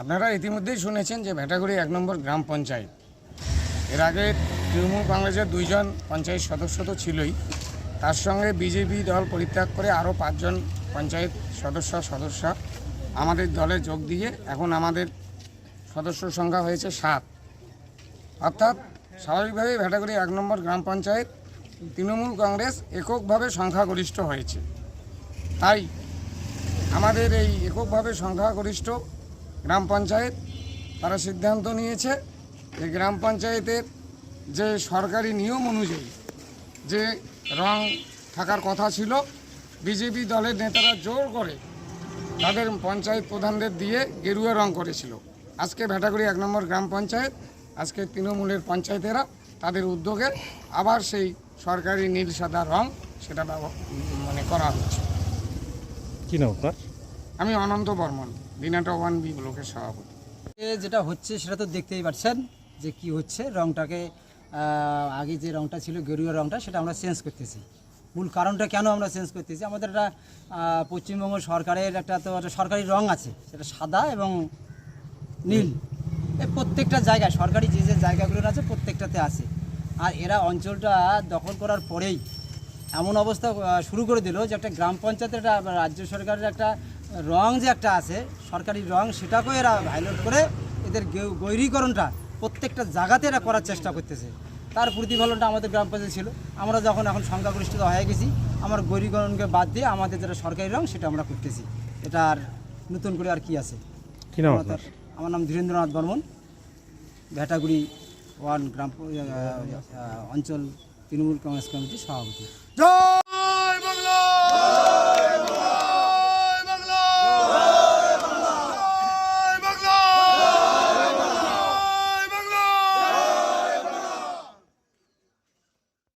আপনারা ইতিমধ্যেই শুনেছেন যে ভেটাগুড়ি এক নম্বর গ্রাম পঞ্চায়েত। এর আগে তৃণমূল কংগ্রেসের দুইজন পঞ্চায়েত সদস্য তো ছিলই। তার সঙ্গে বিজেপি দল পরিত্যাগ করে আরও পাঁচজন পঞ্চায়েত সদস্য সদস্য আমাদের দলে যোগ দিয়ে এখন আমাদের সদস্য সংখ্যা হয়েছে সাত। অর্থাৎ স্বাভাবিকভাবেই ভেটাগুড়ি এক নম্বর গ্রাম পঞ্চায়েত তৃণমূল কংগ্রেস এককভাবে সংখ্যাগরিষ্ঠ হয়েছে। তাই আমাদের এই এককভাবে সংখ্যাগরিষ্ঠ গ্রাম পঞ্চায়েত তারা সিদ্ধান্ত নিয়েছে যে গ্রাম পঞ্চায়েতের যে সরকারি নিয়ম অনুযায়ী যে রং থাকার কথা ছিল, বিজেপি দলের নেতারা জোর করে তাদের পঞ্চায়েত প্রধানদের দিয়ে গেরুয়া রং করেছিল। আজকে ভেটাগুড়ি এক নম্বর গ্রাম পঞ্চায়েত, আজকে তৃণমূলের পঞ্চায়েতেরা তাদের উদ্যোগে আবার সেই সরকারি নীল সাদা রং সেটা মানে করা হচ্ছে। কি নাম আপনার? আমি অনন্ত বর্মন দিনাটা ওয়ান বি ব্লকের সভাপতি। এ যেটা হচ্ছে সেটা তো দেখতেই পাচ্ছেন যে কি হচ্ছে রংটাকে আগে যে রংটা ছিল গেরুয়া রংটা সেটা আমরা চেঞ্জ করতেছি। মূল কারণটা কেন আমরা চেঞ্জ করতেছি? আমাদের একটা পশ্চিমবঙ্গ সরকারের একটা তো একটা সরকারি রং আছে সেটা সাদা এবং নীল। এই প্রত্যেকটা জায়গায় সরকারি যে যে জায়গাগুলো আছে প্রত্যেকটাতে আছে। আর এরা অঞ্চলটা দখল করার পরেই এমন অবস্থা শুরু করে দিল যে একটা গ্রাম পঞ্চায়েতের একটা রাজ্য সরকারের একটা রং যে একটা আছে সরকারি রং সেটাকেও এরা ভাইলেট করে এদের গৈরীকরণটা প্রত্যেকটা জায়গাতে এরা করার চেষ্টা করতেছে। তার প্রতিফলনটা আমাদের গ্রাম পঞ্চায়েত ছিল। আমরা যখন এখন সংখ্যাগরিষ্ঠতা হয়ে গেছি আমার গৈরীকরণকে বাদ দিয়ে আমাদের যেটা সরকারি রং সেটা আমরা করতেছি। এটা আর নতুন করে আর কি আছে? আমার নাম ধীরেন্দ্রনাথ বর্মন। ভেটাগুড়ি ওয়ান গ্রাম অঞ্চল তৃণমূল কংগ্রেস কমিটির সভাপতি।